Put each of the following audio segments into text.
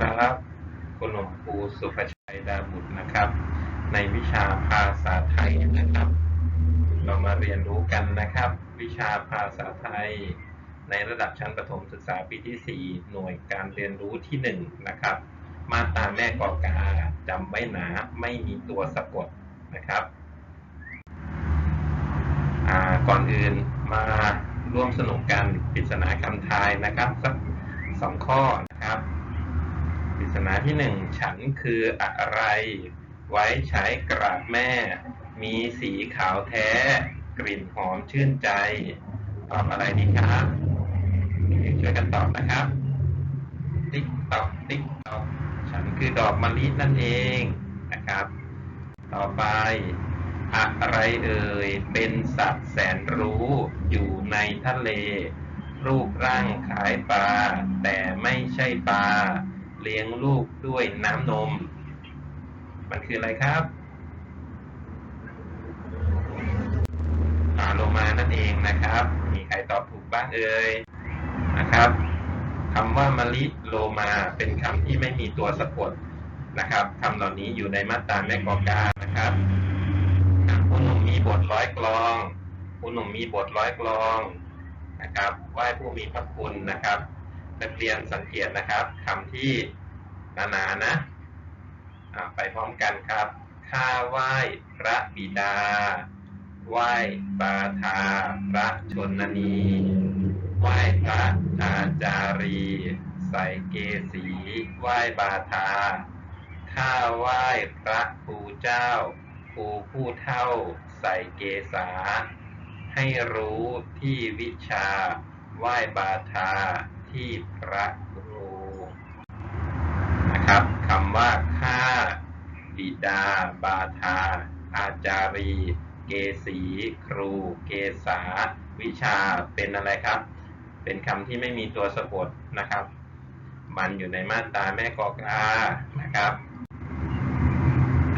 ครับ คุณหลวงครูสุภชัยดาบุตรนะครับ ในวิชาภาษาไทยนะครับ เรามาเรียนรู้กันนะครับ วิชาภาษาไทย ในระดับชั้นประถมศึกษาปีที่ 4 หน่วยการเรียนรู้ที่ 1 นะครับ มาตราแม่กอกาจำไว้หนาไม่มีตัวสะกดนะครับก่อนอื่นมาร่วมสนุกกันปริศนาคำทายนะครับสักสองข้อ นะครับปริศนาที่หนึ่งฉันคืออะไร ไว้ใช้กราบแม่ มีสีขาวแท้ กลิ่นหอมชื่นใจ ตอบอะไรดีครับช่วยกันตอบนะครับ ติ๊กตอกติ๊กตอกฉันคือดอกมะลินั่นเองนะครับ ต่อไปอะไรเอ่ย เป็นสัตว์แสนรู้อยู่ในทะเล รูปร่างคล้ายปลาแต่ไม่ใช่ปลา เลี้ยงลูกด้วยน้ำนม มันคืออะไรครับปลาโลมานั่นเองนะครับ มีใครตอบถูกบ้างเอ่ยนะครับคำว่ามะลิโลมาเป็นคำที่ไม่มีตัวสะกดนะครับคำเหล่านี้อยู่ในมาตราแม่กอกานะครับคุณหนุ่มมีบทร้อยกลองคุณหนุ่มมีบทร้อยกลองนะครับไหว้ผู้มีพระคุณนะครับ นักเรียนสังเกตนะครับคำที่หนาๆนะไปพร้อมกันครับข้าไหว้พระบิดา ไหว้บาทาพระชนนี ไหว้พระอาจารี ใส่เกสี ไหว้บาทา ข้าไหว้พระครูเจ้าครูผู้เท่า ใส่เกษา ให้รู้ที่วิชา ไหว้บาทา ที่พระครูนะครับคำว่าข้าบิดา บาทา อาจารี เกษี ครู เกษา วิชาเป็นอะไรครับ เป็นคำที่ไม่มีตัวสะกดนะครับ มันอยู่ในมาตราแม่กอกานะครับ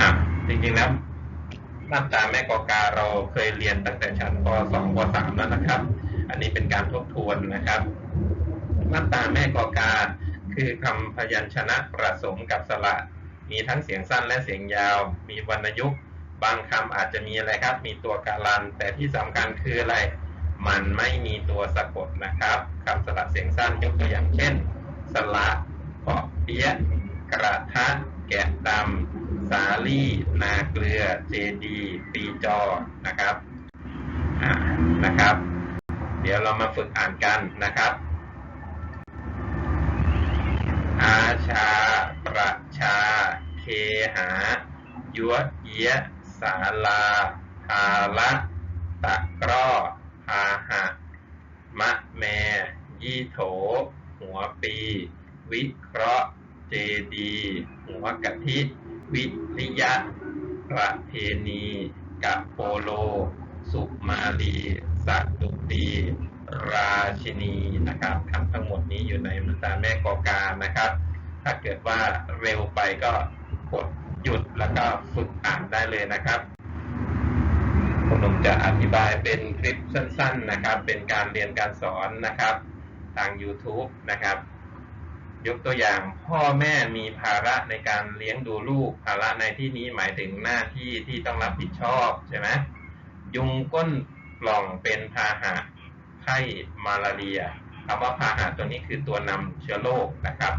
อะจริงๆแล้วมาตราแม่กอกาเราเคยเรียนตั้งแต่ชั้นป .2 ป .3 แล้วนะครับ อันนี้เป็นการทบทวนนะครับ มาตราแม่กอกา คือคำพยัญชนะประสมกับสระ มีทั้งเสียงสั้นและเสียงยาว มีวรรณยุกต์บางคำอาจจะมีอะไรครับ มีตัวการัน แต่ที่สำคัญคืออะไร มันไม่มีตัวสะกดนะครับคำสระเสียงสั้นยกตัวอย่างเช่นสละเปาะเปียะกระทะ แกะดำสาลี่ นาเกลือ เจดี ปีจอ นะครับนะครับ เดี๋ยวเรามาฝึกอ่านกันนะครับ อาชา ประชา เคหายัวเยียสาลา ภาละตะกร้อพาหะ มะแม ยี่โถ หัวปี วิเคราะห์ เจดี หัวกะทิ วิริยะ ประเพณีกะโปโล สุมาลีสัตุตี ราชินีนะครับคำทั้งหมดนี้อยู่ในมาตราแม่กอกานะครับ ถ้าเกิดว่าเร็วไปก็กดหยุดแล้วก็ฝึกอ่านได้เลยนะครับคุณหนุ่มจะอธิบายเป็นคลิปสั้น ๆนะครับ เป็นการเรียนการสอนนะครับ ทาง YouTube นะครับ ยกตัวอย่างพ่อแม่มีภาระในการเลี้ยงดูลูก ภาระในที่นี้หมายถึงหน้าที่ที่ต้องรับผิดชอบใช่ไหมยุงก้นปล่องเป็นพาหะ ไข้มาลาเรียคำว่าพาหะตัวนี้คือตัวนำเชื้อโรคนะครับ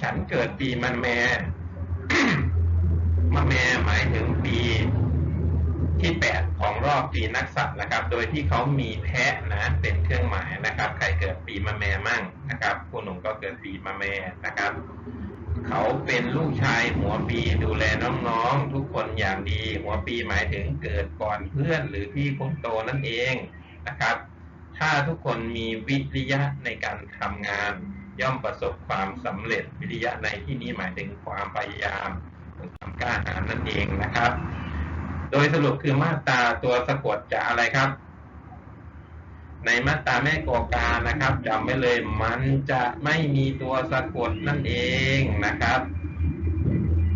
ฉันเกิดปีมันแม่มะแม่หมายถึงปีที่แปดของรอบปีนักษัตว์นะครับ โดยที่เขามีแพะนะเป็นเครื่องหมายนะครับ ใครเกิดปีมะแม่มั่งนะครับผู้หนุ่มก็เกิดปีมะแม่นะครับ เขาเป็นลูกชายหัวปีดูแลน้องๆ ทุกคนอย่างดี หัวปีหมายถึงเกิดก่อนเพื่อนหรือพี่คนโตนั่นเองนะครับ ถ้าทุกคนมีวิริยะในการทำงาน ย่อมประสบความสำเร็จวิริยะในที่นี้หมายถึงความพยายามความกล้าหาญนั่นเองนะครับ โดยสรุปคือมาตาตัวสะกดจะอะไรครับ ในมาตาแม่กอกานะครับจำไว้เลยมันจะไม่มีตัวสะกดนั่นเองนะครับ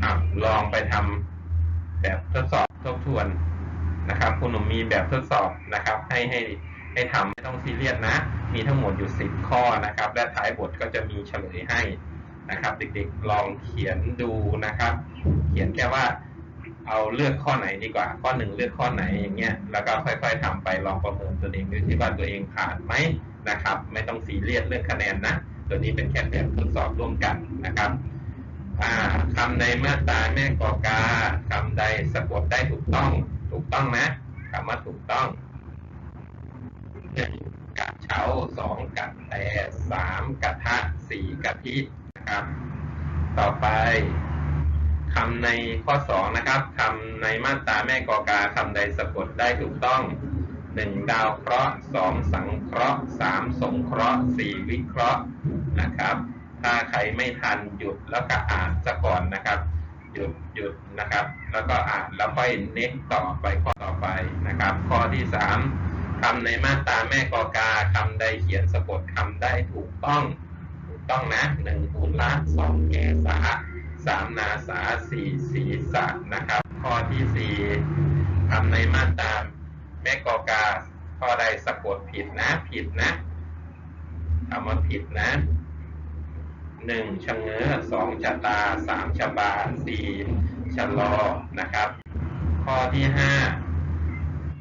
อลองไปทำแบบทดสอบทบทวนนะครับ คุณหนุ่มมีแบบทดสอบนะครับ ให้ให้ ให้ทำไม่ต้องซีเรียสนะ มีทั้งหมดอยู่สิบข้อนะครับ และท้ายบทก็จะมีเฉลยให้นะครับ เด็กๆลองเขียนดูนะครับ เขียนแค่ว่าเอาเลือกข้อไหนดีกว่า ข้อหนึ่งเลือกข้อไหนอย่างเงี้ยแล้วก็ค่อยๆทำไปลองประเมินตัวเองดูที่ว่าตัวเองผ่านไหมนะครับ ไม่ต้องซีเรียสเรื่องคะแนนนะตัวนี้เป็นแค่แบบทดสอบร่วมกันนะครับอ่าคำในมาตราแม่กอกาคำใดสะกดได้ถูกต้องถูกต้องนะคำว่าถูกต้อง หนึ่งกะเช้าสองกะแต่สามกะทะสี่กะทินะครับ ต่อไปคำในข้อสองนะครับคำในมาตราแม่กอกาคำใดสะกดได้ถูกต้องหนึ่งดาวเคราะห์สองสังเคราะห์สามสงเคราะห์สี่วิเคราะห์นะครับ ถ้าใครไม่ทันหยุดแล้วก็อ่านซะก่อนนะครับ หยุดหยุดนะครับ แล้วก็อ่านแล้วค่อยเน็กต่อไปข้อต่อไปนะครับ ข้อที่สาม คำในมาตราแม่กอกาคำใดเขียนสะกดคำได้ถูกต้องถูกต้องนะหนึ่งอุละสองแกษาสามนาสาสี่ศีสะนะครับ ข้อที่สี่คำในมาตราแม่กอกา ข้อใดสะกดผิดนะ ผิดนะคำว่าผิดนะหนึ่งชะเง้อสองชะตาสามชะบาสี่ชะลอนะครับ ข้อที่ห้า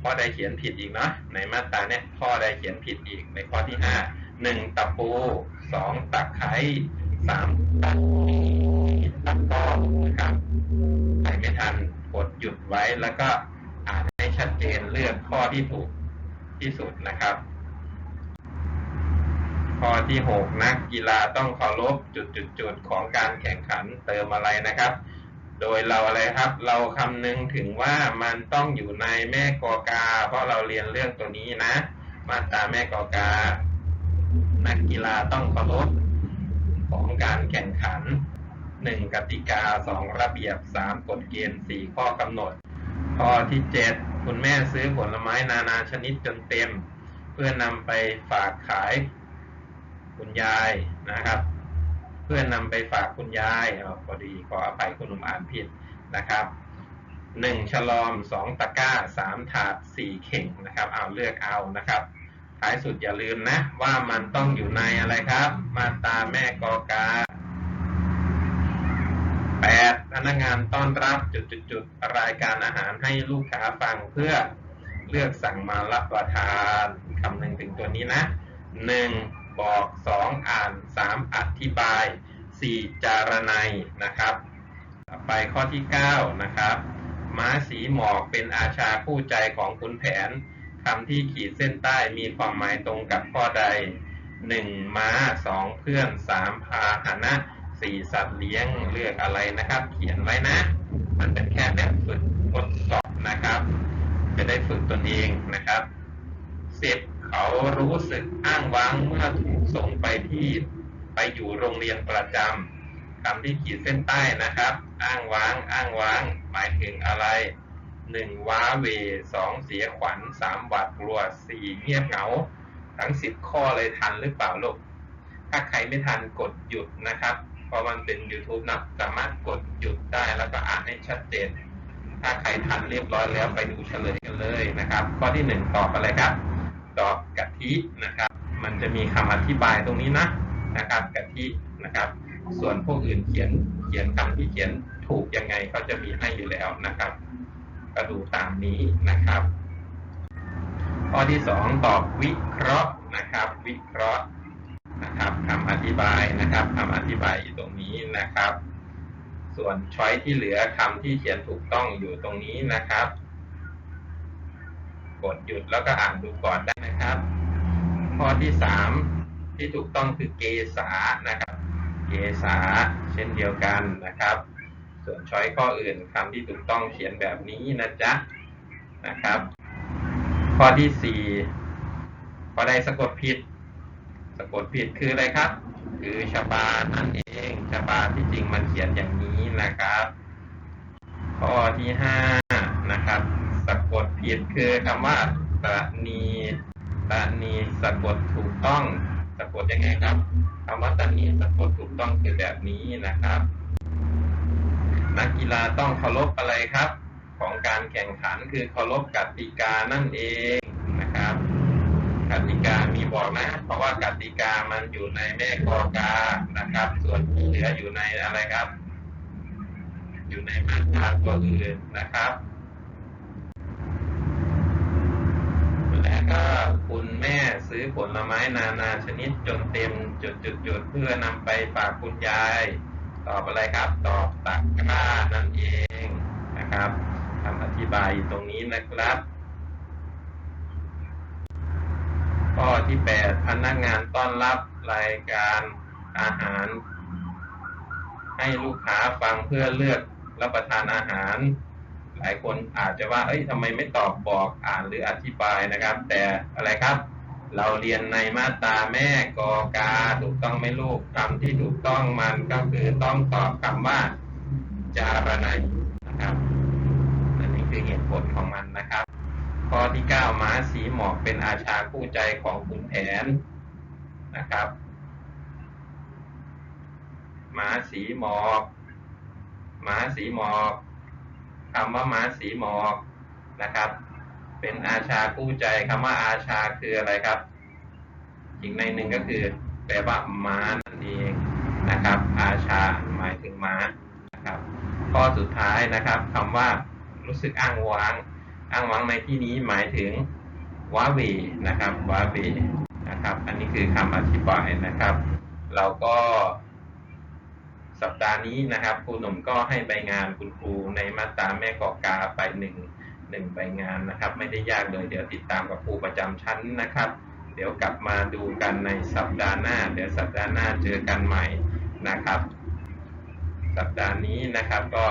ข้อใดเขียนผิดอีกเนาะในมาตราเนี่ยข้อใดเขียนผิดอีกในข้อที่ห้าหนึ่งตะปูสองตะไคร้สามตะตะก้อนะครับใครไม่ทันกดหยุดไว้แล้วก็อ่านให้ชัดเจนเลือกข้อที่ถูกที่สุดนะครับ ข้อที่หกนักกีฬาต้องเคารพจุดจุดจุดๆๆของการแข่งขันเติมอะไรนะครับ โดยเราอะไรครับ เราคำนึงถึงว่ามันต้องอยู่ในแม่กอกา เพราะเราเรียนเรื่องตัวนี้นะ มาตราแม่กอกา นักกีฬาต้องเคารพของการแข่งขันหนึ่งกติกาสองระเบียบสามกฎเกณฑ์สี่ข้อกำหนด ข้อที่เจ็ดคุณแม่ซื้อผลไม้นานาชนิดจนเต็ม เพื่อนำไปฝากขายคุณยายนะครับ เพื่อนนำไปฝากคุณยายอพอดีขออภัยคุณหนุ่มอ่านผิดนะครับหนึ่งฉลอมสองตะกร้าสามถาดสี่เข่งนะครับ เอาเลือกเอานะครับ ท้ายสุดอย่าลืมนะ ว่ามันต้องอยู่ในอะไรครับ มาตาแม่กอกาแปดพนักงานต้อนรับจุดๆๆรายการอาหารให้ลูกค้าฟังเพื่อเลือกสั่งมารับประทานคำหนึ่งถึงตัวนี้นะหนึ่ง บอกสองอ่านสามอธิบายสี่จารนัยนะครับไปข้อที่เก้านะครับม้าสีหมอกเป็นอาชาคู่ใจของขุนแผนคำที่ขีดเส้นใต้มีความหมายตรงกับข้อใดหนึ่งม้าสองเพื่อนสามพาหนะสี่สัตว์เลี้ยงเลือกอะไรนะครับ เขียนไว้นะ มันเป็นแค่แบบฝึกทดสอบนะครับ จะได้ฝึกตนเองนะครับสิบ เขารู้สึกอ้างว้างเมื่อถูกส่งไปที่ไปอยู่โรงเรียนประจำคำที่ขีดเส้นใต้นะครับ อ้างว้าง อ้างว้าง หมายถึงอะไรหนึ่งว้าเวสองเสียขวัญสามหวาดกลัวสี่เงียบเหงา ทั้งสิบข้อเลยทันหรือเปล่าลูก ถ้าใครไม่ทันกดหยุดนะครับเพราะมันเป็น YouTube นะสามารถกดหยุดได้แล้วก็อ่านให้ชัดเจน ถ้าใครทันเรียบร้อยแล้วไปดูเฉลยกันเลยนะครับ ข้อที่หนึ่งตอบอะไรครับ ดอกกะทินะครับ มันจะมีคำอธิบายตรงนี้นะนะครับกะทินะครับ ส่วนพวกอื่นเขียนเขียนคำที่เขียนถูกยังไงเขาจะมีให้อยู่แล้วนะครับก็ดูตามนี้นะครับ ข้อที่สองตอบวิเคราะห์นะครับ วิเคราะห์นะครับคำอธิบายนะครับคำอธิบายอยู่ตรงนี้นะครับ ส่วนช้อยที่เหลือคำที่เขียนถูกต้องอยู่ตรงนี้นะครับ กดหยุดแล้วก็อ่านดูก่อนได้ ข้อที่สามที่ถูกต้องคือเกษานะครับ เกษาเช่นเดียวกันนะครับ ส่วนช้อยข้ออื่นคำที่ถูกต้องเขียนแบบนี้นะจ๊ะนะครับ ข้อที่สี่ข้อใดสะกดผิด สะกดผิดคืออะไรครับ คือชบานั่นเองชบาที่จริงมันเขียนอย่างนี้นะครับ ข้อที่ห้านะครับ สะกดผิดคือคำว่าตะนี ตะนีสะกดถูกต้องสะกดยังไงครับคำว่าตะนีสะกดถูกต้องคือแบบนี้นะครับ นักกีฬาต้องเคารพอะไรครับ ของการแข่งขันคือเคารพกติกานั่นเองนะครับกติกามีบอกนะ เพราะว่ากติกามันอยู่ในแม่กอกานะครับ ส่วนที่เหลือออยู่ในอะไรครับ อยู่ในมาตราตัวอื่นนะครับ และ ก็คุณแม่ซื้อผลไม้นานาชนิดจนเต็มจุดจุดจุดๆเพื่อนำไปฝากคุณยาย ตอบอะไรครับ ตอบตะกร้านั่นเองนะครับคำอธิบายตรงนี้นะครับข้อที่แปดพนักงานต้อนรับรายการอาหาร ให้ลูกค้าฟังเพื่อเลือกรับประทานอาหาร หลายคนอาจจะว่า เอ้ยทำไมไม่ตอบบอกอ่านหรืออธิบายนะครับ แต่อะไรครับ เราเรียนในมาตราแม่กอกาถูกต้องไหมลูกคำที่ถูกต้องมันก็คือต้องตอบคำว่าจารณัยนะครับอันนี้คือเหตุผลของมันนะครับข้อที่เก้าม้าสีหมอกเป็นอาชาคู่ใจของขุนแผนนะครับม้าสีหมอกม้าสีหมอก คำว่าม้าสีหมอกนะครับ เป็นอาชาคู่ใจคำว่าอาชาคืออะไรครับ อีกในหนึ่งก็คือแปลว่าม้านั่นเองนะครับ อาชาหมายถึงม้านะครับข้อสุดท้ายนะครับคำว่ารู้สึกอ้างว้าง อ้างว้างในที่นี้หมายถึงว้าเวนะครับว้าเวนะครับ อันนี้คือคำอธิบายนะครับ เราก็ สัปดาห์นี้นะครับครูหนุ่มก็ให้ใบงานคุณครูในมาตราแม่กอกาไปหนึ่งหนึ่งใบงานนะครับ ไม่ได้ยากเลยเดี๋ยวติดตามกับครูประจำชั้นนะครับ เดี๋ยวกลับมาดูกันในสัปดาห์หน้า เดี๋ยวสัปดาห์หน้าเจอกันใหม่นะครับ สัปดาห์นี้นะครับก็